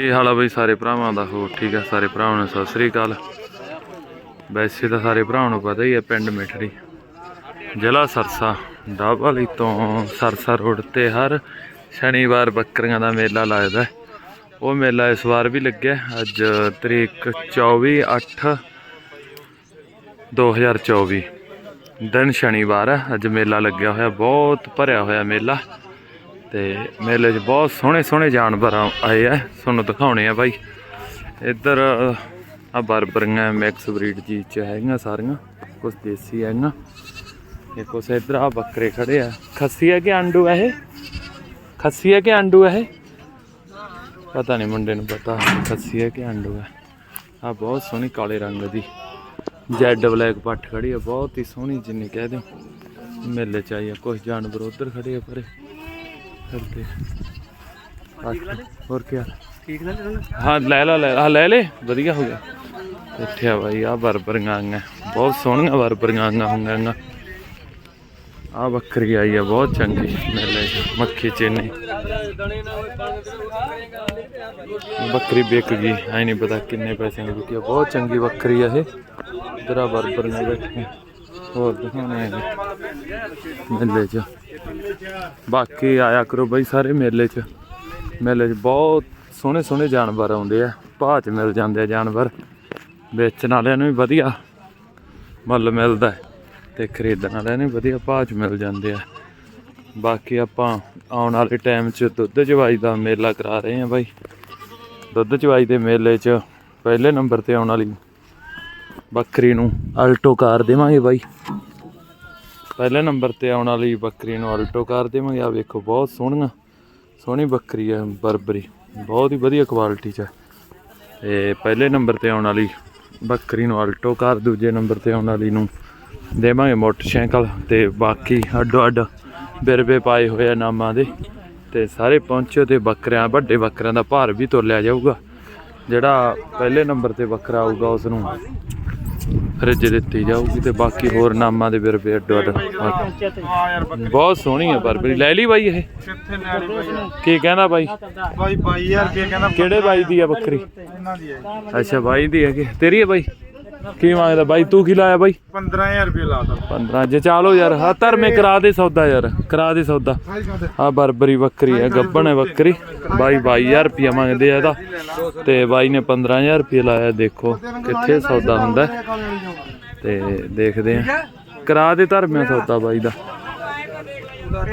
ਕੀ ਹਾਲ ਆ ਬਈ ਸਾਰੇ ਭਰਾਵਾਂ ਦਾ? ਹੋ ਠੀਕ ਆ? ਸਾਰੇ ਭਰਾਵਾਂ ਨੂੰ ਸਤਿ ਸ੍ਰੀ ਅਕਾਲ। ਵੈਸੇ ਤਾਂ ਸਾਰੇ ਭਰਾਵਾਂ ਨੂੰ ਪਤਾ ਹੀ ਹੈ ਪਿੰਡ ਮਿਠੜੀ। ਜ਼ਿਲ੍ਹਾ ਸਰਸਾ ਡਾਬਾਲੀ ਤੋਂ ਸਰਸਾ ਰੋਡ ਤੇ ਹਰ ਸ਼ਨੀਵਾਰ ਬੱਕਰੀਆਂ ਦਾ ਮੇਲਾ ਲੱਗਦਾ। ਉਹ ਮੇਲਾ ਇਸ ਵਾਰ ਵੀ ਲੱਗਿਆ। ਅੱਜ ਤਰੀਕ 24 8 2024 ਦਿਨ ਸ਼ਨੀਵਾਰ ਹੈ ਅੱਜ ਮੇਲਾ ਲੱਗਿਆ ਹੋਇਆ। ਬਹੁਤ ਭਰਿਆ ਹੋਇਆ ਮੇਲਾ। ਤੇ ਮੇਲੇ 'ਚ ਬਹੁਤ ਸੋਹਣੇ ਸੋਹਣੇ ਜਾਨਵਰ ਆਏ ਆ। ਤੁਹਾਨੂੰ ਦਿਖਾਉਣੇ ਆ ਬਾਈ। ਇੱਧਰ ਆ ਬਰਬਰੀਆਂ, ਮਿਕਸ ਬਰੀਡ ਜੀ ਚ ਹੈਗੀਆਂ ਸਾਰੀਆਂ। ਕੁਝ ਦੇਸੀ ਹੈਗੀਆਂ। ਇਹ ਕੁਛ ਇੱਧਰ ਆ ਬੱਕਰੇ ਖੜੇ ਆ। ਖੱਸੀ ਹੈ ਕਿ ਆਂਡੂ ਹੈ ਇਹ? ਖੱਸੀ ਹੈ ਕਿ ਆਂਡੂ ਹੈ ਪਤਾ ਨਹੀਂ, ਮੁੰਡੇ ਨੂੰ ਪਤਾ। ਖੱਸੀ ਹੈ ਕਿ ਆਂਡੂ ਹੈ ਆ ਬਹੁਤ ਸੋਹਣੀ ਕਾਲੇ ਰੰਗ ਦੀ। ਜੈਡ ਬਲੈਕ ਪੱਠ ਖੜੀ ਆ। ਬਹੁਤ ਹੀ ਸੋਹਣੀ ਜਿੰਨੀ ਕਹਿ ਦਿਓ। ਮੇਲੇ ਚ ਆਈ ਆ। ਕੁਝ ਜਾਨਵਰ ਉਧਰ ਖੜੇ ਆ ਪਰੇ। ਹੋਰ ਕੀ ਠੀਕ ਨਾ ਹਾਂ ਲੈ ਲਾ ਲੈ ਆ ਲੈ ਲੈ। ਵਧੀਆ ਹੋ ਗਿਆ। ਇੱਥੇ ਬਾਈ ਆ ਬਰਬਰੀਆਂ ਆਈਆਂ ਬਹੁਤ ਸੋਹਣੀਆਂ ਬਰਬਰੀਆਂ ਆਈਆਂ ਹੁੰਗਾਂ ਆ ਬੱਕਰੀ ਆਈ ਆ ਬਹੁਤ ਚੰਗੀ ਮੇਲੇ ਮੱਖੀ ਚੇਨੀ। ਬੱਕਰੀ ਵਿਕ ਗਈ। ਐ ਨਹੀਂ ਪਤਾ ਕਿੰਨੇ ਪੈਸੇ ਦੀ ਵਿਕੀ ਬਹੁਤ ਚੰਗੀ ਬੱਕਰੀ ਆ ਇਹ। ਤੇਰਾ ਬਰਬਰੀਆਂ ਬੈਠੀਆਂ ਹੋਰ ਦਿਖਾਉਣੇ ਮੇਲੇ 'ਚ। ਬਾਕੀ ਆਇਆ ਕਰੋ ਬਈ ਸਾਰੇ ਮੇਲੇ 'ਚ। ਮੇਲੇ 'ਚ ਬਹੁਤ ਸੋਹਣੇ ਸੋਹਣੇ ਜਾਨਵਰ ਆਉਂਦੇ ਆ। ਭਾਅ 'ਚ ਮਿਲ ਜਾਂਦੇ ਆ ਜਾਨਵਰ। ਵੇਚਣ ਵਾਲਿਆਂ ਨੂੰ ਵੀ ਵਧੀਆ। ਮੁੱਲ ਮਿਲਦਾ ਹੈ ਤੇ ਖਰੀਦਣ ਵਾਲਿਆਂ ਨੂੰ ਵੀ ਵਧੀਆ ਭਾਅ 'ਚ ਮਿਲ ਜਾਂਦੇ ਆ। ਬਾਕੀ ਆਪਾਂ ਆਉਣ ਵਾਲੇ ਟਾਈਮ 'ਚ ਦੁੱਧ ਚਵਾਈ ਦਾ ਮੇਲਾ ਕਰਾ ਰਹੇ ਆ ਬਾਈ। ਦੁੱਧ ਚਵਾਈ ਦੇ ਮੇਲੇ 'ਚ ਪਹਿਲੇ ਨੰਬਰ ਤੇ ਆਉਣ ਵਾਲੀ ਬੱਕਰੀ ਨੂੰ ਅਲਟੋ ਕਾਰ ਦੇਵਾਂਗੇ ਬਾਈ। ਪਹਿਲੇ ਨੰਬਰ ਤੇ ਆਉਣ ਵਾਲੀ ਬੱਕਰੀ ਨੂੰ ਆਲਟੋ ਕਾਰ ਦੇਵਾਂਗੇ ਆ ਵੇਖੋ, ਬਹੁਤ ਸੋਹਣੀਆਂ, ਸੋਹਣੀ ਬੱਕਰੀ ਹੈ, ਬਰਬਰੀ। ਬਹੁਤ ਹੀ ਵਧੀਆ ਕੁਆਲਿਟੀ ਚ ਹੈ। ਤੇ ਪਹਿਲੇ ਨੰਬਰ ਤੇ ਆਉਣ ਵਾਲੀ ਬੱਕਰੀ ਨੂੰ ਆਲਟੋ ਕਾਰ, ਦੂਜੇ ਨੰਬਰ ਤੇ ਆਉਣ ਵਾਲੀ ਨੂੰ ਦੇਵਾਂਗੇ ਮੋਟਰਸਾਈਕਲ ਤੇ ਬਾਕੀ ਅੱਡੋ ਅੱਡ ਬਿਰਬੇ ਪਾਏ ਹੋਏ ਆ ਨਾਮਾਂ ਦੇ। ਤੇ ਸਾਰੇ ਪਹੁੰਚੋ ਤੇ ਬੱਕਰਿਆਂ, ਵੱਡੇ ਬੱਕਰਿਆਂ ਦਾ ਭਾਰ ਵੀ ਤੋਲਿਆ ਜਾਊਗਾ। ਜਿਹੜਾ ਪਹਿਲੇ ਨੰਬਰ ਤੇ ਬੱਕਰਾ ਆਊਗਾ ਉਸ ਨੂੰ ਫਰਿੱਜ ਦਿੱਤੀ ਜਾਊਗੀ ਤੇ ਬਾਕੀ ਹੋਰ ਨਾਮਾਂ ਦੇ ਬਿਰਬੇ ਅੱਡੋ ਅੱਡ ਬਹੁਤ ਸੋਹਣੀ ਹੈ ਬਰਬਰੀ। ਲੈ ਲਈ ਬਾਈ ਇਹ? ਕਿੱਥੇ ਲੈਣੀ ਬਾਈ ਕੀ ਕਹਿੰਦਾ ਬਾਈ? ਬਾਈ 22000 ਰੁਪਏ ਕਹਿੰਦਾ? ਕਿਹੜੇ ਬਾਈ ਦੀ ਆ ਬੱਕਰੀ? ਇਹਨਾਂ ਦੀ ਹੈ ਅੱਛਾ ਬਾਈ ਦੀ ਹੈ ਕਿ ਤੇਰੀ ਹੈ ਬਾਈ? ਕੀ ਮੰਗਦਾ ਬਾਈ? ਤੂੰ ਕੀ ਲਾਇਆ ਬਾਈ? 15000 ਰੁਪਏ ਲਾਤਾ। 15 ਜੇ ਚਾਲੋ ਯਾਰ ਹਾਂ ਧਰਮੇ ਕਰਾ ਦੇ ਸੌਦਾ ਯਾਰ ਕਰਾ ਦੇ ਸੌਦਾ। ਆ ਬਰਬਰੀ ਬੱਕਰੀ ਹੈ ਗੱਬਣ ਹੈ ਬੱਕਰੀ। ਬਾਈ 22000 ਰੁਪਇਆ ਮੰਗਦੇ ਆ ਇਹਦਾ। ਤੇ ਬਾਈ ਨੇ 15000 ਰੁਪਇਆ ਲਾਇਆ ਦੇਖੋ ਕਿੱਥੇ ਸੌਦਾ ਹੁੰਦਾ। ਤੇ ਦੇਖਦੇ ਆ। ਕਰਾ ਦੇ ਧਰਮੇ ਸੌਦਾ ਬਾਈ ਦਾ।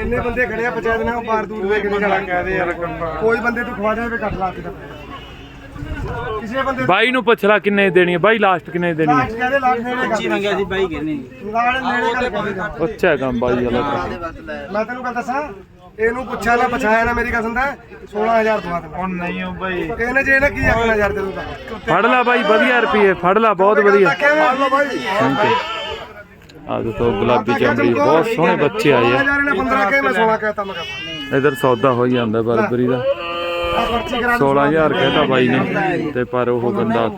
ਇੰਨੇ ਬੰਦੇ ਖੜੇ ਆ ਨੇ ਉਹ ਬਾਰ ਦੂਰ ਦੇ ਕਿਹਨੇ ਜਾਣਾ ਕਹਦੇ ਯਾਰ ਕੋਈ ਬੰਦੇ ਤੂੰ ਖਵਾ ਦੇ ਕੱਟ ਲਾ ਕੇ ਕਿਸੇ ਬੰਦੇ ਬਾਈ ਨੂੰ ਪੁੱਛ ਲੈ ਕਿੰਨੇ ਦੇਣੀ ਹੈ। ਬਾਈ ਲਾਸਟ ਕਿੰਨੇ ਦੇਣੀ ਹੈ? ਲਾਸਟ ਕਹਦੇ ਲਾਸਟ ਨੇੜੇ ਕਰ ਮੰਗਿਆ ਸੀ ਬਾਈ ਕਹਿੰਦੇ। ਲਾੜ ਨੇੜੇ ਗੱਲ ਕਰੇਗਾ ਅੱਛਾ ਕੰਮ ਬਾਈ ਵਾਲਾ ਮੈਂ ਤੈਨੂੰ ਗੱਲ ਦੱਸਾਂ ਇਹਨੂੰ ਪੁੱਛਿਆ ਨਾ ਪਛਾਇਆ ਨਾ ਮੇਰੀ ਕਸਮ ਦਾ 16000 ਦਵਾ ਦੇ ਹੁਣ ਨਹੀਂ ਹੋ ਬਾਈ। ਇਹਨੇ ਜੇ ਇਹਨੇ ਕੀ ਆਖਣਾ ਯਾਰ ਤੈਨੂੰ ਤਾਂ। ਫੜ ਲੈ ਬਾਈ ਵਧੀਆ ਰੁਪਏ ਫੜ ਲੈ ਬਹੁਤ ਵਧੀਆ। ਮਾਰ ਲਓ ਬਾਈ। ਥੈਂਕ ਯੂ ਆ ਦੇਖੋ ਗੁਲਾਬੀ ਚਮੜੀ ਬਹੁਤ ਸੋਹਣੇ ਬੱਚੇ ਆਏ ਆ। ਯਾਰ ਇਹਨੇ 15 ਕਹੇ ਮੈਂ 16 ਕਹਿਤਾ ਮੈਂ ਕਹਾਂ। ਇਧਰ ਸੌਦਾ ਹੋ ਹੀ ਜਾਂਦਾ ਬਰਬਰੀ ਦਾ। 16000 ਕਹਿਤਾ ਬਾਈ ਨੇ ਤੇ ਪਰ ਉਹ ਬੰਦਾ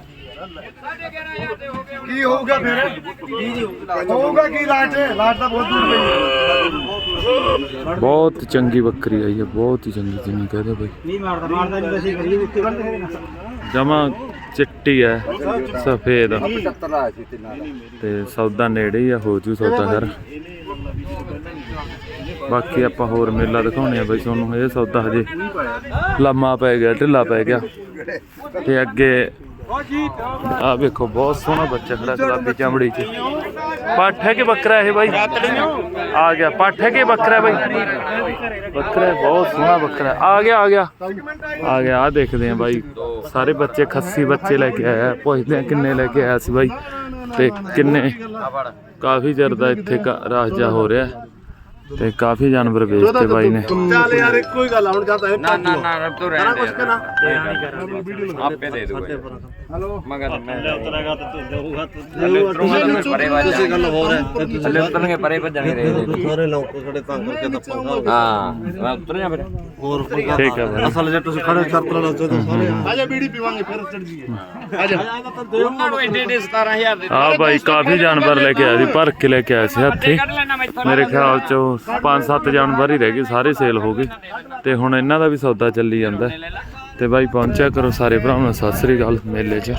ਕੀ ਹੋਊਗਾ ਫਿਰ? ਹੋਊਗਾ ਕੀ ਲਾਟ? ਲਾਟ ਤਾਂ ਬਹੁਤ ਦੂਰ ਪਈ। ਬਹੁਤ ਚੰਗੀ ਬੱਕਰੀ ਆਈ ਹੈ ਬਹੁਤ ਹੀ ਚੰਗੀ ਜਿੰਨੀ ਕਹਦੇ ਬਾਈ। ਨਹੀਂ ਮਾਰਦਾ ਮਾਰਦਾ ਨਹੀਂ ਕਰੀਏ ਉੱਤੇ ਬੰਦੇ ਜਮਾ ਚਿੱਟੀ ਹੈ ਸਫੇਦ। ਤੇ ਸੌਦਾ ਨੇੜੇ ਹੀ ਆ ਹੋ ਜੂ ਸੌਦਾ ਕਰ ਬਾਕੀ ਆਪਾਂ ਹੋਰ ਮੇਲਾ ਦਿਖਾਉਣੇ ਆ ਬਈ, ਤੁਹਾਨੂੰ ਇਹ ਸੌਦਾ ਹਜੇ ਲਾਮਾ ਪੈ ਗਿਆ, ਢਿੱਲਾ ਪੈ ਗਿਆ। ਤੇ ਅੱਗੇ ਆ ਵੇਖੋ, ਬਹੁਤ ਸੋਹਣਾ ਬੱਚਾ ਖੜਾ ਗੁਲਾਬੀ ਚਮੜੀ 'ਚ। ਪੱਠ ਹੈ ਕਿ ਬੱਕਰਾ ਇਹ ਬਾਈ? ਆ ਗਿਆ, ਪੱਠ ਹੈ ਕਿ ਬੱਕਰਾ ਬਾਈ? ਬੱਕਰਾ ਬਹੁਤ ਸੋਹਣਾ ਬੱਕਰਾ। ਆ ਗਿਆ ਆ ਗਿਆ। ਆ ਗਿਆ, ਆ ਦੇਖਦੇ ਆ ਬਾਈ। ਸਾਰੇ ਬੱਚੇ, ਖੱਸੀ ਬੱਚੇ ਲੈ ਕੇ ਆਇਆ, ਪੁੱਛਦੇ ਆ ਕਿੰਨੇ ਲੈ ਕੇ ਆਇਆ ਸੀ ਬਾਈ। ਤੇ ਕਿੰਨੇ? ਕਾਫੀ ਚਿਰ ਦਾ ਇੱਥੇ ਰਾਜਾ ਹੋ ਰਿਹਾ। ਤੇ ਕਾਫੀ ਜਾਨਵਰ ਵੇਚਤੇ ਬਾਈ ਨੇ। ਚੱਲ ਯਾਰ ਇੱਕੋ ਹੀ ਗੱਲ ਆ ਹੁਣ ਜਾਂ ਤਾਂ ਇਹ ਨਾ ਨਾ ਨਾ ਰੱਬ ਤੋਂ ਰਹਿਣ ਕੁਛ ਕਹਿਣਾ। ਆਪੇ ਦੇ ਦੂਗਾ। ਹਲੋ। ਮਗਰ ਮੈਂ ਉਤਰੇਗਾ ਤਾਂ ਦੇਊਗਾ ਤੂੰ ਪਰੇ ਵੱਜ ਤੁਸੀਂ ਗੱਲ ਹੋ ਰਿਹਾ ਥੱਲੇ ਉਤਰਨਗੇ ਪਰੇ ਭੱਜਣੇ ਰਹੇ ਸਾਰੇ ਲੋਕ ਖੜੇ ਤਾਂ ਕਰਕੇ ਤਾਂ ਪੰਗਾ ਹਾਂ ਮੈਂ ਉਤਰ ਜਾ ਫਿਰ। ਹੋਰ ਕੋਈ ਠੀਕ ਹੈ ਬਾਈ ਅਸਲ ਜੇ ਤੁਸੀਂ ਖੜੇ ਚਰਤਰਾ ਨਾਲ ਚਾਹਦੇ ਸਾਰੇ ਆਜਾ ਬੀੜੀ ਪੀਵਾਂਗੇ ਫਿਰ ਚੜ ਜੀਏ ਉਹਨਾਂ ਨੂੰ ਏਡੇ ਏਡੇ 17000 ਦੇ ਆ ਬਾਈ ਕਾਫੀ ਜਾਨਵਰ ਲੈ ਕੇ ਆਇਆ ਸੀ ਭਰ ਕੇ ਲੈ ਕੇ ਆਇਆ ਸੀ ਹੱਥੀ। ਮੇਰੇ ਖਿਆਲ ਚ 5-7 ਜਾਨਵਰ ਹੀ ਰਹਿ ਗਏ, ਸਾਰੇ ਸੇਲ ਹੋ ਗਏ। ਤੇ ਹੁਣ ਇਹਨਾਂ ਦਾ ਵੀ ਸੌਦਾ ਚੱਲੀ ਜਾਂਦਾ। ਹੈ। ਤੇ ਬਾਈ, ਪਹੁੰਚਿਆ ਕਰੋ ਸਾਰੇ ਭਰਾਵਾਂ ਨੂੰ ਸਤਿ ਸ੍ਰੀ ਅਕਾਲ ਮੇਲੇ 'ਚ।